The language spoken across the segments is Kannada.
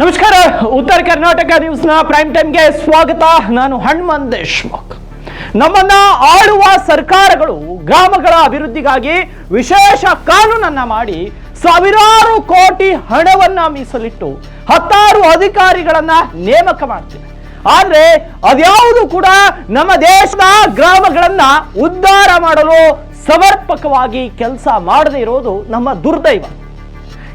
ನಮಸ್ಕಾರ. ಉತ್ತರ ಕರ್ನಾಟಕ ನ್ಯೂಸ್ನ ಪ್ರೈಮ್ ಟೈಮ್ಗೆ ಸ್ವಾಗತ. ನಾನು ಹಣ್ಮನ್ ದೇಶ್ಮುಖ್. ನಮ್ಮನ್ನ ಆಳುವ ಸರ್ಕಾರಗಳು ಗ್ರಾಮಗಳ ಅಭಿವೃದ್ಧಿಗಾಗಿ ವಿಶೇಷ ಕಾನೂನನ್ನ ಮಾಡಿ ಸಾವಿರಾರು ಕೋಟಿ ಹಣವನ್ನ ಮೀಸಲಿಟ್ಟು ಹತ್ತಾರು ಅಧಿಕಾರಿಗಳನ್ನ ನೇಮಕ ಮಾಡ್ತಿವೆ ಆದ್ರೆ ಅದ್ಯಾವುದು ಕೂಡ ನಮ್ಮ ದೇಶದ ಗ್ರಾಮಗಳನ್ನ ಉದ್ಧಾರ ಮಾಡಲು ಸಮರ್ಪಕವಾಗಿ ಕೆಲಸ ಮಾಡದೇ ಇರೋದು ನಮ್ಮ ದುರ್ದೈವ.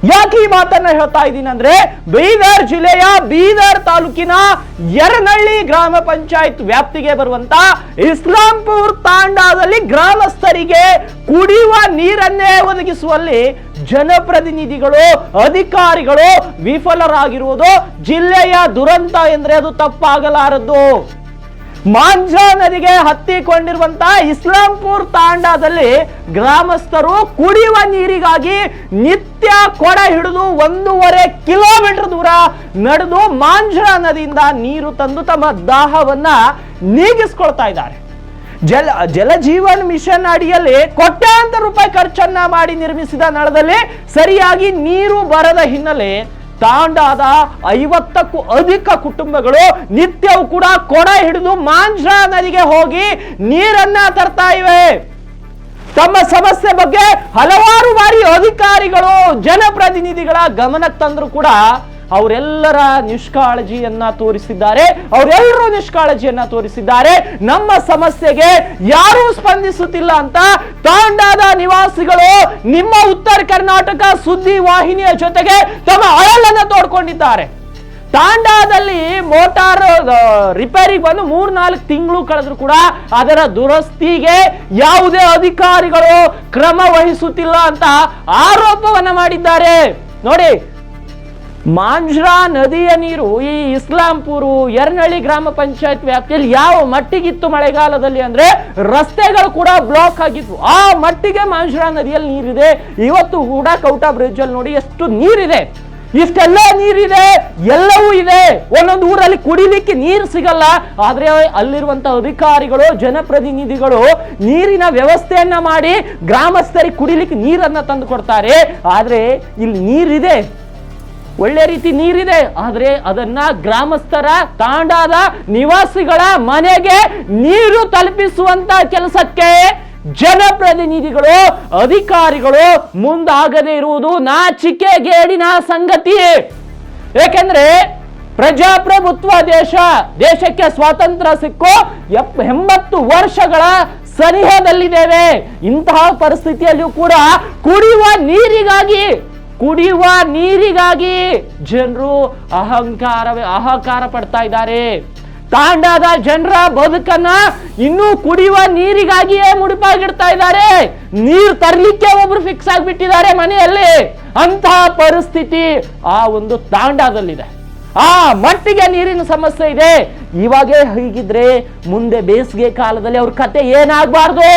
ಯಾಕೆ ಈ ಮಾತನ್ನ ಹೇಳ್ತಾ ಇದ್ದೀನಿ ಅಂದ್ರೆ ಬೀದರ್ ಜಿಲ್ಲೆಯ ಬೀದರ್ ತಾಲೂಕಿನ ಯರನಹಳ್ಳಿ ಗ್ರಾಮ ಪಂಚಾಯತ್ ವ್ಯಾಪ್ತಿಗೆ ಬರುವಂತ ಇಸ್ಲಾಂಪುರ್ ತಾಂಡಾದಲ್ಲಿ ಗ್ರಾಮಸ್ಥರಿಗೆ ಕುಡಿಯುವ ನೀರನ್ನೇ ಒದಗಿಸುವಲ್ಲಿ ಜನಪ್ರತಿನಿಧಿಗಳು, ಅಧಿಕಾರಿಗಳು ವಿಫಲರಾಗಿರುವುದು ಜಿಲ್ಲೆಯ ದುರಂತ ಎಂದ್ರೆ ಅದು ತಪ್ಪಾಗಲಾರದು ಮಾಂಜಾ ನದಿಗೆ ಹತ್ತಿಕೊಂಡಿರುವಂತಹ ಇಸ್ಲಾಂಪುರ್ ತಾಂಡಾದಲ್ಲಿ ಗ್ರಾಮಸ್ಥರು ಕುಡಿಯುವ ನೀರಿಗಾಗಿ ನಿತ್ಯ ಕೊಡ ಹಿಡಿದು ಒಂದೂವರೆ ಕಿಲೋಮೀಟರ್ ದೂರ ನಡೆದು ಮಾಂಜಾ ನದಿಯಿಂದ ನೀರು ತಂದು ತಮ್ಮ ದಾಹವನ್ನ ನೀಗಿಸ್ಕೊಳ್ತಾ ಇದ್ದಾರೆ. ಜಲ, ಜಲಜೀವನ್ ಮಿಷನ್ ಅಡಿಯಲ್ಲಿ ಕೋಟ್ಯಾಂತರ ರೂಪಾಯಿ ಖರ್ಚನ್ನ ಮಾಡಿ ನಿರ್ಮಿಸಿದ ನಳದಲ್ಲಿ ಸರಿಯಾಗಿ ನೀರು ಬರದ ಹಿನ್ನೆಲೆ ತಾಂಡಾದ ಐವತ್ತಕ್ಕೂ ಅಧಿಕ ಕುಟುಂಬಗಳು ನಿತ್ಯವೂ ಕೂಡ ಕೊಡ ಹಿಡಿದು ಮಾಂಜ್ರಾ ನದಿಗೆ ಹೋಗಿ ನೀರನ್ನ ತರ್ತಾ ಇವೆ. ತಮ್ಮ ಸಮಸ್ಯೆ ಬಗ್ಗೆ ಹಲವಾರು ಬಾರಿ ಅಧಿಕಾರಿಗಳು, ಜನಪ್ರತಿನಿಧಿಗಳ ಗಮನಕ್ಕೆ ತಂದ್ರು ಕೂಡ ಅವರೆಲ್ಲರ ನಿಷ್ಕಾಳಜಿಯನ್ನ ತೋರಿಸಿದ್ದಾರೆ, ಅವರೆಲ್ಲರೂ ನಿಷ್ಕಾಳಜಿಯನ್ನ ತೋರಿಸಿದ್ದಾರೆ. ನಮ್ಮ ಸಮಸ್ಯೆಗೆ ಯಾರೂ ಸ್ಪಂದಿಸುತ್ತಿಲ್ಲ ಅಂತ ತಾಂಡಾದ ನಿವಾಸಿಗಳು ನಿಮ್ಮ ಉತ್ತರ ಕರ್ನಾಟಕ ಸುದ್ದಿ ವಾಹಿನಿಯ ಜೊತೆಗೆ ತಮ್ಮ ಅಳಲನ್ನ ತೋಡ್ಕೊಂಡಿದ್ದಾರೆ. ತಾಂಡಾದಲ್ಲಿ ಮೋಟಾರ್ ರಿಪೇರಿಗೆ ಬಂದು ಮೂರ್ ನಾಲ್ಕು ತಿಂಗಳು ಕಳೆದ್ರು ಕೂಡ ಅದರ ದುರಸ್ತಿಗೆ ಯಾವುದೇ ಅಧಿಕಾರಿಗಳು ಕ್ರಮ ವಹಿಸುತ್ತಿಲ್ಲ ಅಂತ ಆರೋಪವನ್ನ ಮಾಡಿದ್ದಾರೆ. ನೋಡಿ ಮಾಂಜ್ರಾ ನದಿಯ ನೀರು ಈ ಇಸ್ಲಾಂಪುರು ಎರ್ನಳ್ಳಿ ಗ್ರಾಮ ಪಂಚಾಯತ್ ವ್ಯಾಪ್ತಿಯಲ್ಲಿ ಯಾವ ಮಟ್ಟಿಗಿತ್ತು ಮಳೆಗಾಲದಲ್ಲಿ ಅಂದ್ರೆ ರಸ್ತೆಗಳು ಕೂಡ ಬ್ಲಾಕ್ ಆಗಿದ್ವು. ಆ ಮಟ್ಟಿಗೆ ಮಾಂಜ್ರಾ ನದಿಯಲ್ಲಿ ನೀರಿದೆ. ಇವತ್ತು ಕೂಡ ಕೌಟಾ ಬ್ರಿಡ್ಜ್ ಅಲ್ಲಿ ನೋಡಿ ಎಷ್ಟು ನೀರಿದೆ. ಇಷ್ಟೆಲ್ಲ ನೀರಿದೆ, ಎಲ್ಲವೂ ಇದೆ. ಒಂದೊಂದು ಊರಲ್ಲಿ ಕುಡಿಲಿಕ್ಕೆ ನೀರು ಸಿಗಲ್ಲ. ಆದ್ರೆ ಅಲ್ಲಿರುವಂತ ಅಧಿಕಾರಿಗಳು, ಜನಪ್ರತಿನಿಧಿಗಳು ನೀರಿನ ವ್ಯವಸ್ಥೆಯನ್ನ ಮಾಡಿ ಗ್ರಾಮಸ್ಥರಿಗೆ ಕುಡಿಲಿಕ್ಕೆ ನೀರನ್ನ ತಂದು ಕೊಡ್ತಾರೆ. ಆದ್ರೆ ಇಲ್ಲಿ ನೀರಿದೆ. ಒಳ್ಳೆ ರೀತಿ ನೀರಿದೆ, ಆದರೆ ಅದನ್ನ ಗ್ರಾಮಸ್ಥರ, ತಾಂಡಾದ ನಿವಾಸಿಗಳ ಮನೆಗೆ ನೀರು ತಲುಪಿಸುವಂತ ಕೆಲಸಕ್ಕೆ ಜನಪ್ರತಿನಿಧಿಗಳು, ಅಧಿಕಾರಿಗಳು ಮುಂದಾಗದೇ ಇರುವುದು ನಾಚಿಕೆ ಗೇಡಿನ ಸಂಗತಿ. ಏಕೆಂದ್ರೆ ಪ್ರಜಾಪ್ರಭುತ್ವ ದೇಶ, ದೇಶಕ್ಕೆ ಸ್ವಾತಂತ್ರ್ಯ ಸಿಕ್ಕು, ಎಪ್, ಎಂಬತ್ತು ವರ್ಷಗಳ ಸನಿಹದಲ್ಲಿದ್ದೇವೆ. ಇಂತಹ ಪರಿಸ್ಥಿತಿಯಲ್ಲಿಯೂ ಕೂಡ ಕುಡಿಯುವ ನೀರಿಗಾಗಿ ಕುಡಿಯುವ ನೀರಿಗಾಗಿ ಜನರು ಅಹಂಕಾರವೇ ಅಹಂಕಾರ ಪಡ್ತಾ ಇದ್ದಾರೆ. ತಾಂಡಾದ ಜನರ ಬದುಕನ್ನ ಇನ್ನೂ ಕುಡಿಯುವ ನೀರಿಗಾಗಿಯೇ ಮುಡಿಪಾಗಿಡ್ತಾ ಇದ್ದಾರೆ. ನೀರು ತರಲಿಕ್ಕೆ ಒಬ್ರು ಫಿಕ್ಸ್ ಆಗಿಬಿಟ್ಟಿದ್ದಾರೆ ಮನೆಯಲ್ಲಿ. ಅಂತಹ ಪರಿಸ್ಥಿತಿ ಆ ಒಂದು ತಾಂಡಾದಲ್ಲಿದೆ. ಆ ಮಟ್ಟಿಗೆ ನೀರಿನ ಸಮಸ್ಯೆ ಇದೆ. ಇವಾಗೇ ಹೀಗಿದ್ರೆ ಮುಂದೆ ಬೇಸಿಗೆ ಕಾಲದಲ್ಲಿ ಅವ್ರ ಕತೆ ಏನಾಗಬಾರ್ದು?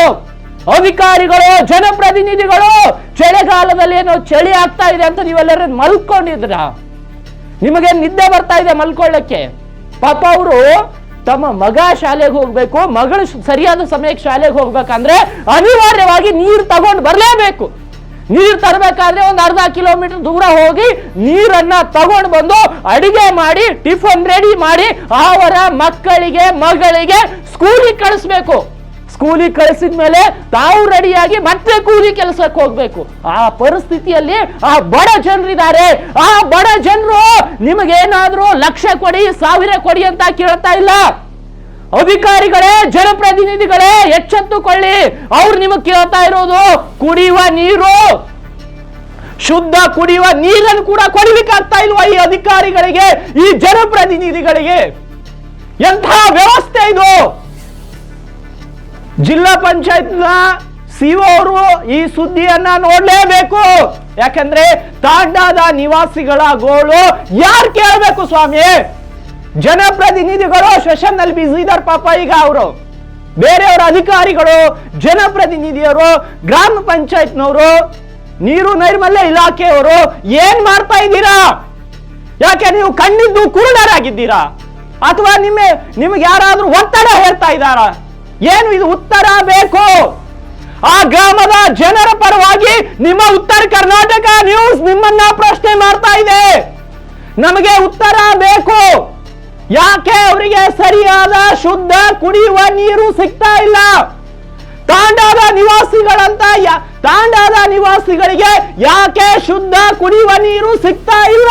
ಅಧಿಕಾರಿಗಳು, ಜನಪ್ರತಿನಿಧಿಗಳು, ಚಳಿಗಾಲದಲ್ಲಿ ಏನೋ ಚಳಿ ಆಗ್ತಾ ಇದೆ ಅಂತ ನೀವೆಲ್ಲರೂ ಮಲ್ಕೊಂಡಿದ್ರ ನಿಮಗೆ ನಿದ್ದೆ ಬರ್ತಾ ಇದೆ ಮಲ್ಕೊಳ್ಳಕ್ಕೆ. ಪಾಪ ಅವರು ತಮ್ಮ ಮಗ ಶಾಲೆಗೆ ಹೋಗ್ಬೇಕು, ಮಗಳು ಸರಿಯಾದ ಸಮಯಕ್ಕೆ ಶಾಲೆಗೆ ಹೋಗ್ಬೇಕಂದ್ರೆ ಅನಿವಾರ್ಯವಾಗಿ ನೀರು ತಗೊಂಡು ಬರಲೇಬೇಕು. ನೀರು ತರಬೇಕಾದ್ರೆ ಒಂದು ಅರ್ಧ ಕಿಲೋಮೀಟರ್ ದೂರ ಹೋಗಿ ನೀರನ್ನ ತಗೊಂಡು ಬಂದು ಅಡಿಗೆ ಮಾಡಿ, ಟಿಫನ್ ರೆಡಿ ಮಾಡಿ ಅವರ ಮಕ್ಕಳಿಗೆ, ಮಗಳಿಗೆ ಸ್ಕೂಲಿಗೆ ಕಳಿಸ್ಬೇಕು. ಸ್ಕೂಲಿಗೆ ಕಳಿಸಿದ ಮೇಲೆ ತಾವು ರೆಡಿಯಾಗಿ ಮತ್ತೆ ಕೂಲಿ ಕೆಲಸಕ್ಕೆ ಹೋಗ್ಬೇಕು. ಆ ಪರಿಸ್ಥಿತಿಯಲ್ಲಿ ಆ ಬಡ ಜನರಿದ್ದಾರೆ. ಆ ಬಡ ಜನರು ನಿಮಗೇನಾದ್ರೂ ಲಕ್ಷ ಕೊಡಿ, ಸಾವಿರ ಕೊಡಿ ಅಂತ ಕೇಳ್ತಾ ಇಲ್ಲ. ಅಧಿಕಾರಿಗಳೇ, ಜನಪ್ರತಿನಿಧಿಗಳೇ ಎಚ್ಚೆತ್ತುಕೊಳ್ಳಿ ಅವ್ರು ನಿಮಗೆ ಕೇಳ್ತಾ ಇರೋದು, ಕುಡಿಯುವ ನೀರು, ಶುದ್ಧ ಕುಡಿಯುವ ನೀರನ್ನು ಕೂಡ ಕೊಡಲಿಕ್ಕಾಗ್ತಾ ಇಲ್ವಾ ಈ ಅಧಿಕಾರಿಗಳಿಗೆ, ಈ ಜನಪ್ರತಿನಿಧಿಗಳಿಗೆ? ಎಂತಹ ವ್ಯವಸ್ಥೆ ಇದು? ಜಿಲ್ಲಾ ಪಂಚಾಯತ್ನ ಸಿಒ ಅವರು ಈ ಸುದ್ದಿಯನ್ನ ನೋಡಲೇಬೇಕು. ಯಾಕಂದ್ರೆ ತಾಂಡಾದ ನಿವಾಸಿಗಳ ಗೋಳು ಯಾರು ಕೇಳಬೇಕು ಸ್ವಾಮಿ? ಜನಪ್ರತಿನಿಧಿಗಳು ಸೆಷನ್ನಲ್ಲಿ ಬಿಸಿ ಇದಾರೆ ಪಾಪ ಈಗ ಅವರು. ಬೇರೆಯವರ ಅಧಿಕಾರಿಗಳು ಜನಪ್ರತಿನಿಧಿಯವರು ಗ್ರಾಮ ಪಂಚಾಯತ್ನವರು, ನೀರು ನೈರ್ಮಲ್ಯ ಇಲಾಖೆಯವರು ಏನ್ ಮಾಡ್ತಾ ಇದ್ದೀರಾ? ಯಾಕೆ ನೀವು ಕಣ್ಣಿದ್ದು ಕುರುಡರಾಗಿದ್ದೀರಾ? ಅಥವಾ ನಿಮ್ಮ ನಿಮಗೆ ಯಾರಾದ್ರೂ ಒತ್ತಡ ಹೇಳ್ತಾ ಇದ್ದಾರಾ? ಏನು ಇದು ಉತ್ತರ ಬೇಕು? ಆ ಗ್ರಾಮದ ಜನರ ಪರವಾಗಿ ನಿಮ್ಮ ಉತ್ತರ ಕರ್ನಾಟಕ ನ್ಯೂಸ್ ನಿಮ್ಮನ್ನ ಪ್ರಶ್ನೆ ಮಾಡ್ತಾ ಇದೆ. ನಮಗೆ ಉತ್ತರ ಬೇಕು. ಯಾಕೆ ಅವರಿಗೆ ಸರಿಯಾದ ಶುದ್ಧ ಕುಡಿಯುವ ನೀರು ಸಿಗ್ತಾ ಇಲ್ಲ? ತಾಂಡಾದ ನಿವಾಸಿಗಳಂತ ತಾಂಡಾದ ನಿವಾಸಿಗಳಿಗೆ ಯಾಕೆ ಶುದ್ಧ ಕುಡಿಯುವ ನೀರು ಸಿಗ್ತಾ ಇಲ್ಲ?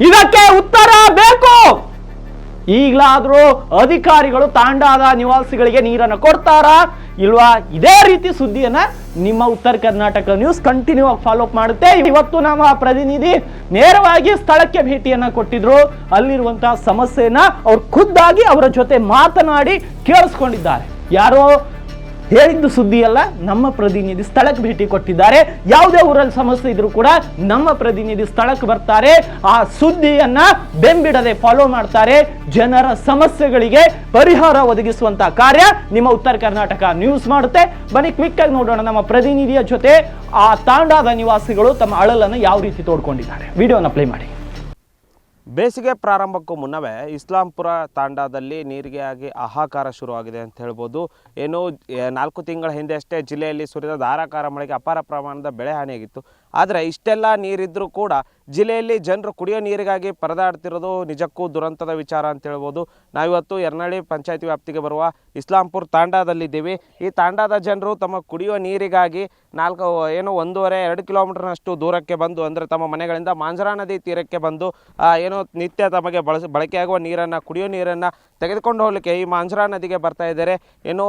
ಇದಕ್ಕೆ ಉತ್ತರ ಬೇಕು. ಈಗಲಾದ್ರೂ ಅಧಿಕಾರಿಗಳು ತಾಂಡಾದ ನಿವಾಸಿಗಳಿಗೆ ನೀರನ್ನು ಕೊಡ್ತಾರಾ ಇಲ್ವಾ? ಇದೇ ರೀತಿ ಸುದ್ದಿಯನ್ನ ನಿಮ್ಮ ಉತ್ತರ ಕರ್ನಾಟಕ ನ್ಯೂಸ್ ಕಂಟಿನ್ಯೂ ಆಗಿ ಫಾಲೋ ಅಪ್ ಮಾಡುತ್ತೆ. ಇವತ್ತು ನಮ್ಮ ಪ್ರತಿನಿಧಿ ನೇರವಾಗಿ ಸ್ಥಳಕ್ಕೆ ಭೇಟಿಯನ್ನ ಕೊಟ್ಟಿದ್ರು. ಅಲ್ಲಿರುವಂತಹ ಸಮಸ್ಯೆಯನ್ನ ಅವ್ರು ಖುದ್ದಾಗಿ ಅವರ ಜೊತೆ ಮಾತನಾಡಿ ಕೇಳಿಸ್ಕೊಂಡಿದ್ದಾರೆ. ಯಾರೋ? ಹೇಳಿದ್ದು ಸುದ್ದಿ ಅಲ್ಲ ನಮ್ಮ ಪ್ರತಿನಿಧಿ ಸ್ಥಳಕ್ಕೆ ಭೇಟಿ ಕೊಟ್ಟಿದ್ದಾರೆ. ಯಾವುದೇ ಊರಲ್ಲಿ ಸಮಸ್ಯೆ ಇದ್ರೂ ಕೂಡ ನಮ್ಮ ಪ್ರತಿನಿಧಿ ಸ್ಥಳಕ್ಕೆ ಬರ್ತಾರೆ. ಆ ಸುದ್ದಿಯನ್ನ ಬೆಂಬಿಡದೆ ಫಾಲೋ ಮಾಡ್ತಾರೆ. ಜನರ ಸಮಸ್ಯೆಗಳಿಗೆ ಪರಿಹಾರ ಒದಗಿಸುವಂತ ಕಾರ್ಯ ನಿಮ್ಮ ಉತ್ತರ ಕರ್ನಾಟಕ ನ್ಯೂಸ್ ಮಾಡುತ್ತೆ. ಬನ್ನಿ ಕ್ವಿಕ್ ಆಗಿ ನೋಡೋಣ ನಮ್ಮ ಪ್ರತಿನಿಧಿಯ ಜೊತೆ. ಆ ತಾಂಡಾದ ನಿವಾಸಿಗಳು ತಮ್ಮ ಅಳಲನ್ನು ಯಾವ ರೀತಿ ತೋಡ್ಕೊಂಡಿದ್ದಾರೆ. ವಿಡಿಯೋನ ಪ್ಲೇ ಮಾಡಿ. ಬೇಸಿಗೆ ಪ್ರಾರಂಭಕ್ಕೂ ಮುನ್ನವೇ ಇಸ್ಲಾಂಪುರ ತಾಂಡಾದಲ್ಲಿ ನೀರಿಗೆ ಆಗಿ ಹಾಹಾಕಾರ ಶುರುವಾಗಿದೆ ಅಂತ ಹೇಳ್ಬೋದು. ಏನು ನಾಲ್ಕು ತಿಂಗಳ ಹಿಂದೆ ಅಷ್ಟೇ ಜಿಲ್ಲೆಯಲ್ಲಿ ಸುರಿದ ಧಾರಾಕಾರ ಮಳೆಗೆ ಅಪಾರ ಪ್ರಮಾಣದ ಬೆಳೆ ಹಾನಿಯಾಗಿತ್ತು ಆದರೆ ಇಷ್ಟೆಲ್ಲ ನೀರಿದ್ದರೂ ಕೂಡ ಜಿಲ್ಲೆಯಲ್ಲಿ ಜನರು ಕುಡಿಯೋ ನೀರಿಗಾಗಿ ಪರದಾಡ್ತಿರೋದು ನಿಜಕ್ಕೂ ದುರಂತದ ವಿಚಾರ ಅಂತ ಹೇಳ್ಬೋದು. ನಾವಿವತ್ತು ಯರ್ನಳ್ಳಿ ಪಂಚಾಯತಿ ವ್ಯಾಪ್ತಿಗೆ ಬರುವ ಇಸ್ಲಾಂಪುರ್ ತಾಂಡಾದಲ್ಲಿದ್ದೀವಿ. ಈ ತಾಂಡಾದ ಜನರು ತಮ್ಮ ಕುಡಿಯೋ ನೀರಿಗಾಗಿ ನಾಲ್ಕು, ಏನು ಒಂದೂವರೆ, ಎರಡು ಕಿಲೋಮೀಟರ್ನಷ್ಟು ದೂರಕ್ಕೆ ಬಂದು, ಅಂದರೆ ತಮ್ಮ ಮನೆಗಳಿಂದ ಮಾಂಜರಾ ನದಿ ತೀರಕ್ಕೆ ಬಂದು ಏನು ನಿತ್ಯ ತಮಗೆ ಬಳಸ, ಬಳಕೆಯಾಗುವ ನೀರನ್ನು, ಕುಡಿಯೋ ನೀರನ್ನು ತೆಗೆದುಕೊಂಡು ಹೋಗಲಿಕ್ಕೆ ಈ ಮಾಂಜರಾ ನದಿಗೆ ಬರ್ತಾ ಇದ್ದಾರೆ. ಏನು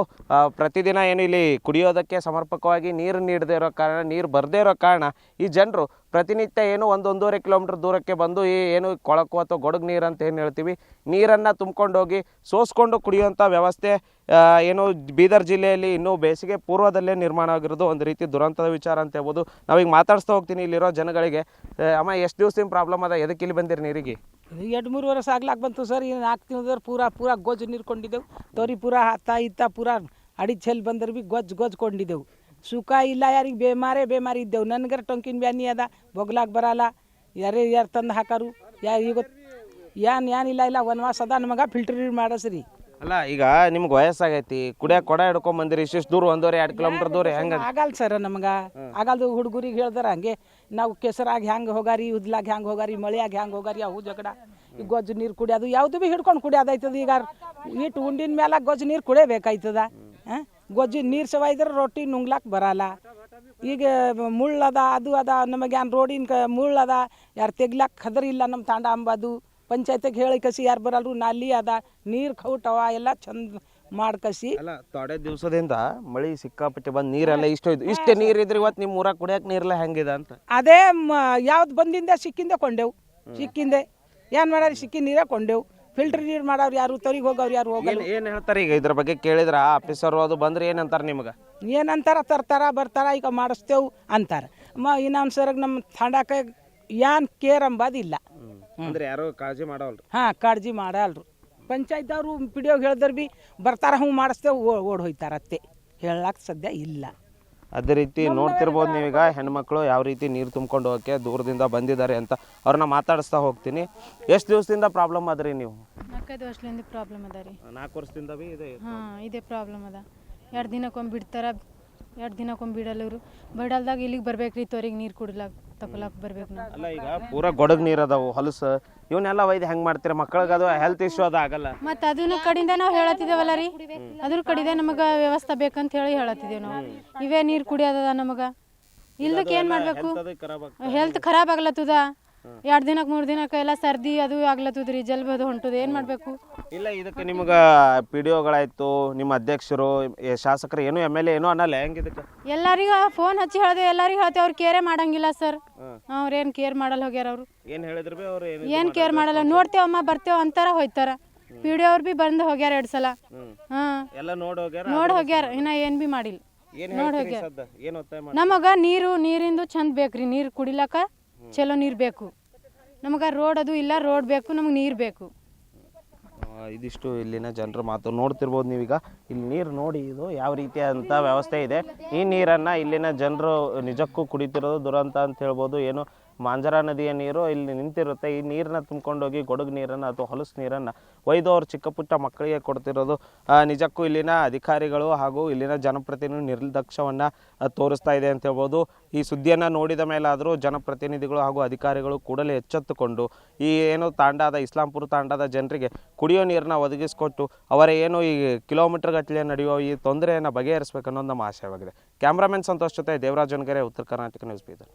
ಪ್ರತಿದಿನ ಏನು ಇಲ್ಲಿ ಕುಡಿಯೋದಕ್ಕೆ ಸಮರ್ಪಕವಾಗಿ ನೀರು ನೀಡದೇ ಇರೋ ಕಾರಣ, ನೀರು ಬರದೇ ಇರೋ ಕಾರಣ ಈ ಜನರು ಪ್ರತಿನಿತ್ಯ ಏನು ಒಂದು ಒಂದೂವರೆ ಕಿಲೋಮೀಟರ್ ದೂರಕ್ಕೆ ಬಂದು ಈ ಏನು ಕೊಳಕು ಅಥವಾ ಗೊಡಗು ನೀರು ಅಂತ ಏನು ಹೇಳ್ತೀವಿ, ನೀರನ್ನು ತುಂಬಿಕೊಂಡು ಹೋಗಿ ಸೋಸ್ಕೊಂಡು ಕುಡಿಯುವಂಥ ವ್ಯವಸ್ಥೆ ಏನು ಬೀದರ್ ಜಿಲ್ಲೆಯಲ್ಲಿ ಇನ್ನೂ ಬೇಸಿಗೆ ಪೂರ್ವದಲ್ಲೇ ನಿರ್ಮಾಣ ಆಗಿರೋದು ಒಂದು ರೀತಿ ದುರಂತದ ವಿಚಾರ ಅಂತ ಹೇಳ್ಬೋದು. ನಾವೀಗ ಮಾತಾಡಿಸ್ತಾ ಹೋಗ್ತೀನಿ ಇಲ್ಲಿರೋ ಜನಗಳಿಗೆ. ಅಮ್ಮ, ಎಷ್ಟು ದಿವಸದಿಂದ ಪ್ರಾಬ್ಲಮ್ ಅದ? ಎದಕ್ಕೆ ಇಲ್ಲಿ ಬಂದಿರಿ ನೀರಿಗೆ? ಎರಡು ಮೂರು ವರ್ಷ ಆಗ್ಲಾಕ್ ಬಂತು ಸರ್. ಏನು ನಾಲ್ಕು ತಿಂಗಳ ಪೂರಾ ಪೂರಾ ಗೋಜು ನೀರು ಕೊಂಡಿದ್ದೆವು. ತೋರಿ ಪೂರಾ ಹತ್ತ, ಇತ್ತ ಪೂರಾ ಅಡಿ ಚೆಲ್ಲಿ ಬಂದ್ರೆ ಭೀ ಗೊಜ್ಜು ಗೊಜ್ಜು ಕೊಂಡಿದ್ದೆವು. ಸುಖ ಇಲ್ಲ ಯಾರಿಗೆ ಬೇಮಾರೇ ಬೇಮಾರಿ ಇದ್ದೆವು. ನನಗರ ಟೊಂಕಿನ ಬ್ಯಾನಿ ಅದ ಬೊಗ್ಲಾಕ್ ಬರಲ್ಲ. ಯಾರೇ ಯಾರು ತಂದು ಹಾಕಾರು ಯಾ ಈಗ ಏನು ಏನಿಲ್ಲ ಇಲ್ಲ ವನವಾಸ ಅದ ನಮಗ ಫಿಲ್ಟರ್ ಮಾಡಸ್ರಿ. ಅಲ್ಲ ಈಗ ನಿಮ್ಗೆ ವಯಸ್ಸಾಗೈತಿ ಕುಡಿಯಾಕ ಕೊಡ ಹಿಡ್ಕೊಂಡ್ ಬಂದಿರಿ ಇಷ್ಟು ದೂರ ಒಂದೂವರೆ ಎರಡು ಕಿಲೋಮೀಟರ್ ದೂರ ಹೆಂಗ? ಆಗಲ್ಲ ಸರ್ ನಮ್ಗೆ. ಆಗಲ್ದು ಹುಡುಗರಿಗೆ ಹೇಳ್ದಾರ ಹಂಗೆ ನಾವು ಕೆಸರಾಗಿ ಹೆಂಗೆ ಹೋಗಾರಿ ಉದ್ಲಾಗ ಹೆಂಗೆ ಹೋಗಾರಿ ಮಳೆಯಾಗ ಹೆಂಗೆ ಹೋಗಾರಿ ಅವು ಜಗಡ ಈ ಗೊಜ್ಜು ನೀರು ಕುಡಿಯೋದು ಯಾವುದು ಭೀ ಹಿಡ್ಕೊಂಡು ಕುಡಿಯೋದಾಯ್ತದ ಈಗ. ಇಟ್ಟು ಉಂಡಿನ ಮೇಲೆ ಗೊಜ್ಜು ನೀರು ಕುಡಿಯಬೇಕಾಯ್ತದ. ಆ? ಗೊಜ್ಜು ನೀರು ಸವ ಇದ್ರೆ ರೊಟ್ಟಿ ನುಂಗ್ಲಾಕ್ ಬರಲ್ಲ. ಈಗ ಮುಳ್ಳದ ಅದು ಅದ ನಮಗೆ ಏನು ರೋಡಿನ ಕ ಮುಳ್ಳದ ಯಾರು ತೆಗ್ಲಾಕ್ ಖದರ್ ಇಲ್ಲ ನಮ್ಮ ತಾಂಡ ಅಂಬದು. ಪಂಚಾಯತಿಗೆ ಹೇಳಿ ಕಸಿ ಯಾರು ಬರಲ್ರು ನಾಲಿ ಅದ ನೀರು ಖೌಟವ ಎಲ್ಲ ಚಂದ ಮಾಡ್ಕಸಿ ಅಲ್ಲ ತೊಡೆ ದಿವಸದಿಂದ ಮಳಿ ಸಿಕ್ಕಾಪಟ್ಟೆ ಬಂದು ನೀರೆಲ್ಲ ಇಷ್ಟು ಇಷ್ಟೇ ನೀರು ಇದ್ರೆ ಇವತ್ತು ನಿಮ್ಮ ಊರಾಗ ಕುಡಿಯಕ್ ನೀರೆಲ್ಲ ಹೆಂಗಿದ ಅಂತ? ಅದೇ ಯಾವ್ದು ಬಂದಿಂದ ಸಿಕ್ಕಿಂದೆ ಕೊಂಡೆವು. ಸಿಕ್ಕಿಂದೆ. ಏನು ಮಾಡಾರಿ ಸಿಕ್ಕಿ ನೀರೇ ಕೊಂಡೆವು. ಫಿಲ್ಟರ್ ನೀರು ಮಾಡೋರು ಯಾರು ತೊರಿಗೆ ಹೋಗೋರು ಯಾರು ಹೋಗಲ್ಲ. ಏನು ಏನ್ ಹೇಳ್ತಾರೆ ಈಗ ಇದ್ರ ಬಗ್ಗೆ ಕೇಳಿದ್ರ? ಆಫೀಸರ್ ಅದು ಬಂದ್ರೆ ಏನಂತಾರೆ ನಿಮ್ಗೆ? ಏನಂತಾರ ತರ್ತಾರ ಬರ್ತಾರ ಈಗ ಮಾಡಿಸ್ತೇವೆ ಅಂತಾರೆ. ಮ ಇನ್ನೊಂದು ಸರಗ್ ನಮ್ಮ ತಂಡಕ್ಕೆ ಏನು ಕೇರ್ ಅಂಬದಿಲ್ಲ. ಅಂದ್ರೆ ಯಾರು ಕಾಳಜಿ ಮಾಡವಲ್ರಿ. ಹಾ ಕಾಳಜಿ ಮಾಡಲ್ರು. ಪಂಚಾಯತ್ದವ್ರು ಪಿಡಿಯೋಗಿ ಹೇಳಿದ್ರು ಬಿ ಬರ್ತಾರ ಹ್ಞೂ ಮಾಡಿಸ್ತೇವೆ ಓಡ್ ಹೋಯ್ತಾರತ್ತೆ. ಹೇಳಕ್ಕೆ ಸದ್ಯ ಇಲ್ಲ. ಅದೇ ರೀತಿ ನೋಡ್ತಿರ್ಬೋದು ನೀವೀಗ ಹೆಣ್ಮಕ್ಳು ಯಾವ ರೀತಿ ನೀರು ತುಂಬ್ಕೊಂಡು ಹೋಗಕ್ಕೆ ದೂರದಿಂದ ಬಂದಿದ್ದಾರೆ ಅಂತ ಅವ್ರನ್ನ ಮಾತಾಡಿಸ್ತಾ ಹೋಗ್ತೀನಿ. ಎಷ್ಟು ದಿವಸದಿಂದ ಪ್ರಾಬ್ಲಮ್ ಅದ್ರಿ ನೀವು? ನಾಲ್ಕೈದು ವರ್ಷದಿಂದ ಪ್ರಾಬ್ಲಮ್ ಅದ ರೀ. ನಾಲ್ಕು ವರ್ಷದಿಂದ ಬಿ ಇದೆ ಹಾಂ ಇದೇ ಪ್ರಾಬ್ಲಮ್ ಅದ. ಎರಡು ದಿನಕ್ಕೊಮ್ಮೆ ಬಿಡ್ತಾರ ಎರಡು ದಿನಕ್ಕೊಮ್ಮೆ ಬಿಡಲ್ಲವ್ರು ಬಿಡಲ್ದಾಗ ಇಲ್ಲಿಗೆ ಬರ್ಬೇಕು ರೀ ತೋರಿಗೆ ನೀರು ಕುಡ್ಲಾಕ್. ತಗೊಳಕ್ ಬರ್ಬೇಕು ನಾವು. ಅಲ್ಲ ಈಗ ಪೂರಾ ಗೊಡಗ್ ನೀರ್ ಅದಾವು ಹೊಲಸು. ಇವನ್ನೆಲ್ಲ ಒಯ್ದು ಹೆಂಗ್ ಮಾಡ್ತೀರಾ ಮಕ್ಕಳಿಗೆ ಅದು ಹೆಲ್ತ್ ಇಶ್ಯೂ ಅದ ಆಗಲ್ಲ. ಮತ್ತು ಅದನ್ನ ಕಡೆಯಿಂದ ನಾವು ಹೇಳತ್ತಿದ್ದೇವಲ್ಲ ರೀ? ಅದ್ರ ಕಡಿದೆ ನಮಗೆ ವ್ಯವಸ್ಥೆ ಬೇಕಂತ ಹೇಳಿ ಹೇಳತ್ತಿದ್ದೇವೆ ನಾವು. ಇವೇ ನೀರು ಕುಡಿಯೋದದ ನಮಗ. ಇಲ್ದಕ್ಕೆ ಏನು ಮಾಡಬೇಕು? ಹೆಲ್ತ್ ಖರಾಬ್ ಆಗ್ಲತ್ತದ? ಎರಡು ದಿನಕ್ಕೆ ಮೂರು ದಿನಕ್ಕೆ ಎಲ್ಲ ಸರ್ದಿ ಅದು ಆಗ್ಲತ್ತದ ರೀ ಜಲ್ಬ ಅದು ಹೊಂಟದ ಏನು ಮಾಡಬೇಕು? ಇಲ್ಲ ಇದಕ್ಕೆ ನಿಮ್ಗೆ ಪಿ ಡಿ ಒಗಳಾಯ್ತು ನಿಮ್ಮ ಅಧ್ಯಕ್ಷರು ಎ- ಶಾಸಕರು ಏನು ಎಂ ಎಲ್ ಎ ಏನೋ ಅನ್ನಲ್ಲ ಹೆಂಗೆ ಇದಕ್ಕೆ? ಎಲ್ಲರಿಗೂ ಫೋನ್ ಹಚ್ಚಿ ಹೇಳ್ದೆ ಎಲ್ಲರಿಗೂ ಹೇಳ್ತೇವೆ ಅವ್ರು ಕೇರ್ ಮಾಡಂಗಿಲ್ಲ ಸರ್ ಅವ್ರೇನು ಕೇರ್ ಮಾಡಲ್ಲ ಹೋಗ್ಯಾರ ಅವರು. ಏನು ಹೇಳಿದ್ರು ಬಿ ಅವ್ರು ಏನು ಏನ್ ಕೇರ್ ಮಾಡಲ್ಲ ನೋಡ್ತೇವಮ್ಮ ಬರ್ತೇವ ಅಂತಾರ ಹೋಯ್ತಾರ. ಪಿ ಡಿ ಅವ್ರು ಬಿ ಬಂದು ಹೋಗ್ಯಾರ ಎರಡ್ ಸಲ. ಹಾ. ಎಲ್ಲ ನೋಡಿ ಹೋಗ್ಯಾರ? ನೋಡ್ ಹೋಗ್ಯಾರ ಇನ್ನ ಏನು ಬಿ ಮಾಡಿಲ್ಲ. ಏನು ಹೇಳ್ತೀರಿ ಹೋಗ್ಯಾರ. ಸದ್ದ? ಏನು ಒತ್ತಾಯ ಮಾಡಿ ನಮಗ ನೀರು ನೀರಿಂದು ಚಂದ ಬೇಕ್ರಿ ನೀರು ಕುಡಿಲಕ್ಕ ಚಲೋ ನೀರು ಬೇಕು. ನಮಗ ರೋಡ್ ಅದು ಇಲ್ಲ, ರೋಡ್ ಬೇಕು, ನಮಗೆ ನೀರು ಬೇಕು. ಇದಿಷ್ಟು ಇಲ್ಲಿನ ಜನರ ಮಾತು ನೋಡ್ತಿರ್ಬೋದು ನೀವೀಗ. ಇಲ್ಲಿ ನೀರು ನೋಡಿ ಇದು ಯಾವ ರೀತಿಯಾದಂಥ ವ್ಯವಸ್ಥೆ ಇದೆ. ಈ ನೀರನ್ನು ಇಲ್ಲಿನ ಜನರು ನಿಜಕ್ಕೂ ಕುಡಿತಿರೋದು ದುರಂತ ಅಂತ ಹೇಳ್ಬೋದು, ಏನು ಮಾಂಜರಾ ನದಿಯ ನೀರು ಇಲ್ಲಿ ನಿಂತಿರುತ್ತೆ. ಈ ನೀರನ್ನ ತುಂಬ್ಕೊಂಡೋಗಿ ಗೊಡಗು ನೀರನ್ನು ಅಥವಾ ಹೊಲಸು ನೀರನ್ನು ಒಯ್ದು ಅವ್ರು ಚಿಕ್ಕ ಪುಟ್ಟ ಮಕ್ಕಳಿಗೆ ಕೊಡ್ತಿರೋದು. ನಿಜಕ್ಕೂ ಇಲ್ಲಿನ ಅಧಿಕಾರಿಗಳು ಹಾಗೂ ಇಲ್ಲಿನ ಜನಪ್ರತಿನಿಧಿ ನಿರ್ಲಕ್ಷ್ಯವನ್ನು ತೋರಿಸ್ತಾ ಇದೆ ಅಂತ ಹೇಳ್ಬೋದು. ಈ ಸುದ್ದಿಯನ್ನು ನೋಡಿದ ಮೇಲಾದರೂ ಜನಪ್ರತಿನಿಧಿಗಳು ಹಾಗೂ ಅಧಿಕಾರಿಗಳು ಕೂಡಲೇ ಎಚ್ಚೆತ್ತುಕೊಂಡು, ಈ ಏನು ತಾಂಡಾದ, ಇಸ್ಲಾಂಪುರ ತಾಂಡಾದ ಜನರಿಗೆ ಕುಡಿಯೋ ನೀರನ್ನ ಒದಗಿಸಿಕೊಟ್ಟು, ಅವರ ಏನು ಈ ಕಿಲೋಮೀಟರ್ ಗಟ್ಟಲೆ ನಡೆಯುವ ಈ ತೊಂದರೆಯನ್ನು ಬಗೆಹರಿಸಬೇಕು ಅನ್ನೋದು ನಮ್ಮ ಆಶಯವಾಗಿದೆ. ಕ್ಯಾಮ್ರಾಮನ್ ಸಂತೋಷ್ ಜೊತೆ ದೇವರಾಜ್ ಉತ್ತರ ಕರ್ನಾಟಕ ನ್ಯೂಸ್ ಬೀದರ್.